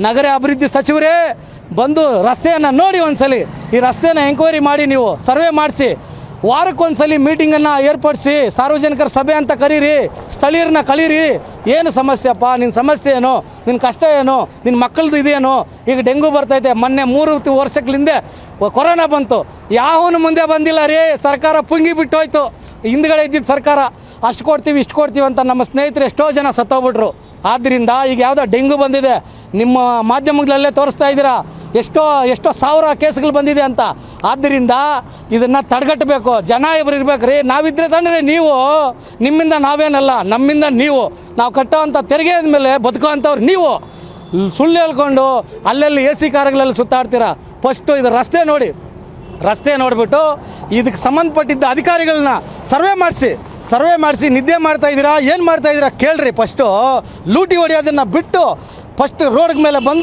ನಗರ ಅಭಿವೃದ್ಧಿ ಸಚಿವರೇ ಬಂದು ರಸ್ತೆಯನ್ನು ನೋಡಿ ಒಂದ್ಸಲಿ. ಈ ರಸ್ತೆನ ಎಂಕ್ವೈರಿ ಮಾಡಿ ನೀವು ಸರ್ವೆ ಮಾಡಿಸಿ. ವಾರಕ್ಕೊಂದ್ಸಲಿ ಮೀಟಿಂಗನ್ನು ಏರ್ಪಡಿಸಿ ಸಾರ್ವಜನಿಕರ ಸಭೆ ಅಂತ ಕರೀರಿ, ಸ್ಥಳೀಯರನ್ನ ಕಳೀರಿ. ಏನು ಸಮಸ್ಯೆಪ್ಪ ನಿನ್ನ ಸಮಸ್ಯೆ ಏನು? ನಿನ್ನ ಕಷ್ಟ ಏನು? ನಿನ್ನ ಮಕ್ಕಳದು ಇದೇನು ಈಗ ಡೆಂಗು ಬರ್ತೈತೆ. ಮೊನ್ನೆ ಮೂರು ವರ್ಷಗಳಿಂದೆ ವರ್ಷಗಳ ಕೊರೋನಾ ಬಂತು. ಯಾವನು ಮುಂದೆ ಬಂದಿಲ್ಲ ರೀ? ಸರ್ಕಾರ ಪುಂಗಿ ಬಿಟ್ಟೋಯ್ತು. ಹಿಂದ್ಗಡೆ ಇದ್ದಿದ್ದು ಸರ್ಕಾರ. ಅಷ್ಟು ಕೊಡ್ತೀವಿ, ಇಷ್ಟು ಕೊಡ್ತೀವಿ ಅಂತ ನಮ್ಮ ಸ್ನೇಹಿತರು ಎಷ್ಟೋ ಜನ ಸತ್ತೋಗ್ಬಿಟ್ರು. ಆದ್ದರಿಂದ ಈಗ ಯಾವುದೋ ಡೆಂಗು ಬಂದಿದೆ. ನಿಮ್ಮ ಮಾಧ್ಯಮಗಳಲ್ಲೇ ತೋರಿಸ್ತಾ ಇದ್ದೀರಾ? ಎಷ್ಟೋ ಎಷ್ಟೋ ಸಾವಿರ ಕೇಸ್ಗಳು ಬಂದಿದೆ ಅಂತ. ಆದ್ದರಿಂದ ಇದನ್ನು ತಡೆಗಟ್ಟಬೇಕು. ಜನ ಇಬ್ಬರು ಇರಬೇಕು ರೀ ನಾವಿದ್ರೆ ತಂದ್ರೆ ನೀವು. ನಿಮ್ಮಿಂದ ನಾವೇನಲ್ಲ, ನಮ್ಮಿಂದ ನೀವು. ನಾವು ಕಟ್ಟೋವಂಥ ತೆರಿಗೆ ಮೇಲೆ ಬದುಕೋವಂಥವ್ರು ನೀವು. ಸುಳ್ಳು ಹೇಳ್ಕೊಂಡು ಅಲ್ಲೆಲ್ಲಿ ಎ ಸಿ ಕಾರುಗಳಲ್ಲಿ ಸುತ್ತಾಡ್ತೀರಾ? ಫಸ್ಟು ಇದು ರಸ್ತೆ ನೋಡಿ. ರಸ್ತೆ ನೋಡಿಬಿಟ್ಟು ಇದಕ್ಕೆ ಸಂಬಂಧಪಟ್ಟಿದ್ದ ಅಧಿಕಾರಿಗಳನ್ನ ಸರ್ವೆ ಮಾಡಿಸಿ. ಸರ್ವೆ ಮಾಡಿಸಿ ನಿದ್ದೆ ಮಾಡ್ತಾ ಇದ್ದೀರಾ? ಏನು ಮಾಡ್ತಾ ಇದ್ದೀರಾ? ಕೇಳ್ರಿ ಫಸ್ಟು. ಲೂಟಿ ಹೊಡೆಯೋದನ್ನು ಬಿಟ್ಟು ಫಸ್ಟ್ ರೋಡ್ ಮೇಲೆ ಬಂದು